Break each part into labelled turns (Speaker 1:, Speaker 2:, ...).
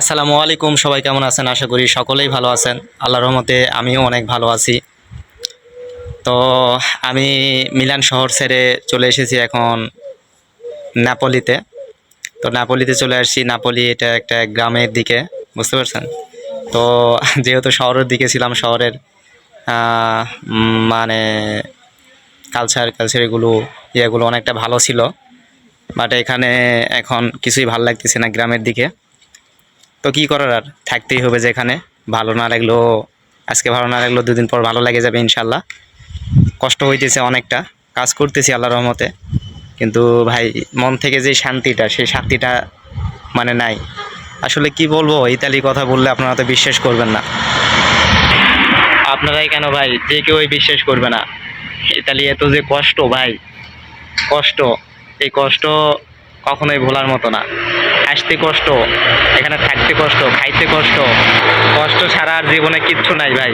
Speaker 1: আসসালামু আলাইকুম, সবাই কেমন আছেন? আশা করি সকলেই ভালো আছেন। আল্লাহর রহমতে আমিও অনেক ভালো আছি। তো আমি মিলান শহর ছেড়ে চলে এসেছি এখন নাপলিতে। তো নাপলিতে চলে আসছি। নাপলি এটা একটা গ্রামের দিকে, বুঝতে পারছেন? তো যেহেতু শহরের দিকে ছিলাম, শহরের মানে কালচার কালচার এগুলো, ইয়েগুলো অনেকটা ভালো ছিল। বাট এখানে এখন কিছুই ভালো লাগতেছে না গ্রামের দিকে। তো কি করার আর? থাকতেই হবে যেখানে। ভালো না লাগলেও, আজকে ভালো না লাগলেও দুদিন পর ভালো লেগে যাবে ইনশাল্লাহ কষ্ট হইতেছে অনেকটা। কাজ করতেছি আল্লাহর রহমতে। কিন্তু ভাই, মন থেকে যে শান্তিটা, সেই শান্তিটা মানে নাই। আসলে কি বলব, ইতালি কথা বললে আপনারা তো বিশ্বাস করবেন না। আপনারাই কেন ভাই, যে কেউই বিশ্বাস করবে না? ইতালি এত যে কষ্ট ভাই। কষ্ট। এই কষ্ট কখনোই ভোলার মতো না। আসতে কষ্ট, এখানে থাকতে কষ্ট, খাইতে কষ্ট কষ্ট ছাড়া আর জীবনে কিচ্ছু নাই ভাই।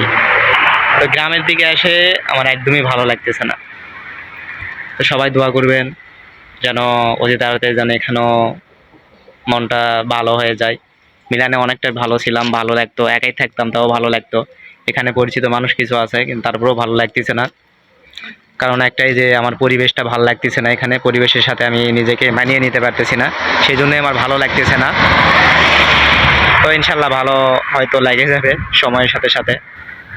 Speaker 1: তো গ্রামের দিকে এসে আমার একদমই ভালো লাগতেছে না। তো সবাই দোয়া করবেন যেন অতি তাড়াতাড়ি যেন এখানেও মনটা ভালো হয়ে যায়। মিলানে অনেকটা ভালো ছিলাম, ভালো লাগতো, একাই থাকতাম, তাও ভালো লাগতো। এখানে পরিচিত মানুষ কিছু আছে, কিন্তু তারপরেও ভালো লাগতেছে না। কারণ একটাই যে আমার পরিবেশটা ভালো লাগতেছে না এখানে, পরিবেশের সাথে আমি নিজেকে মানিয়ে নিতে পারতেছি না সেই জন্যই আমার ভালো লাগতেছে না। তো ইনশাল্লাহ ভালো হয়তো লেগে যাবে সময়ের সাথে সাথে।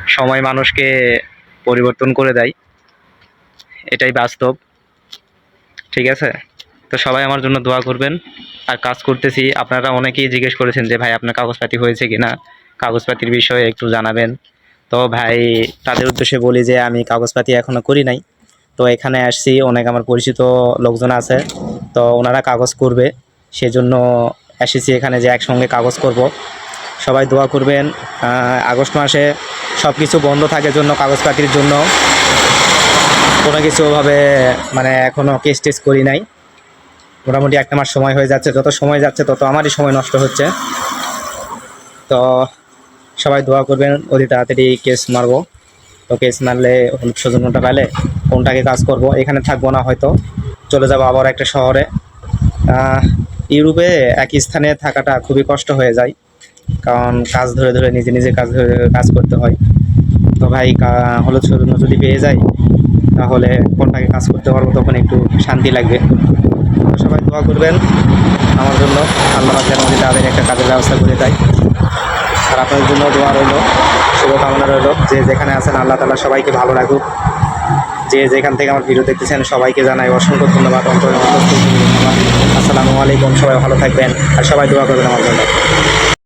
Speaker 1: সময় মানুষকে পরিবর্তন করে দেয়। এটাই বাস্তব। ঠিক আছে? তো সবাই আমার জন্য দোয়া করবেন। আর কাজ করতেছি। আপনারা অনেকেই জিজ্ঞেস করেছেন যে, ভাই, আপনার কাগজপাতি হয়েছে কি না কাগজপাতির বিষয়ে একটু জানাবেন। তো ভাই, তাদের উদ্দেশ্যে বলি যে, আমি কাগজপাতি এখনও করি নাই। তো এখানে আসছি, অনেক আমার পরিচিত লোকজন আছে, তো ওনারা কাগজ করবে, সেজন্য এসেছি এখানে যে একসঙ্গে কাগজ করব। সবাই দোয়া করবেন আগস্ট মাসে সব কিছু বন্ধ থাকে জন্য কাগজপাতির জন্য। কোনো কিছু ওভাবে মানে এখনও কেস টেস করি নাই। মোটামুটি একটা মাস সময় হয়ে যাচ্ছে, যত সময় যাচ্ছে তত আমারই সময় নষ্ট হচ্ছে। তো সবাই দোয়া করবেন, অতি তাড়াতাড়ি কেস মারবো। তো কেস হলুদ সৌজন্যটা পেলে কোনটাকে কাজ করব? এখানে থাকব না হয়তো। চলে যাব আবার একটা শহরে। ইউরোপে একই স্থানে থাকাটা খুবই কষ্ট হয়ে যায়। কারণ কাজ ধরে ধরে, নিজে নিজে কাজ ধরে কাজ করতে হয়। তো ভাই হলুদ সৌজন্য যদি পেয়ে যাই, তাহলে কোনটাকে কাজ করতে পারব তখন একটু শান্তি লাগবে। সবাই দোয়া করবেন আমার জন্য। আল্লাহ যেন তাদের একটা কাজের ব্যবস্থা করে দেয়। আর আপনাদের জন্য দোয়া রইল, শুভকামনা রইল। যে যেখানে আছেন, আল্লাহ তালা সবাইকে ভালো রাখুক। যে যেখান থেকে আমার ভিডিও দেখতেছেন, সবাইকে জানাই অসংখ্য ধন্যবাদ অন্তর ধন্যবাদ। আসসালামু আলাইকুম, সবাই ভালো থাকবেন, আর সবাই দোয়া করবেন আমার জন্য।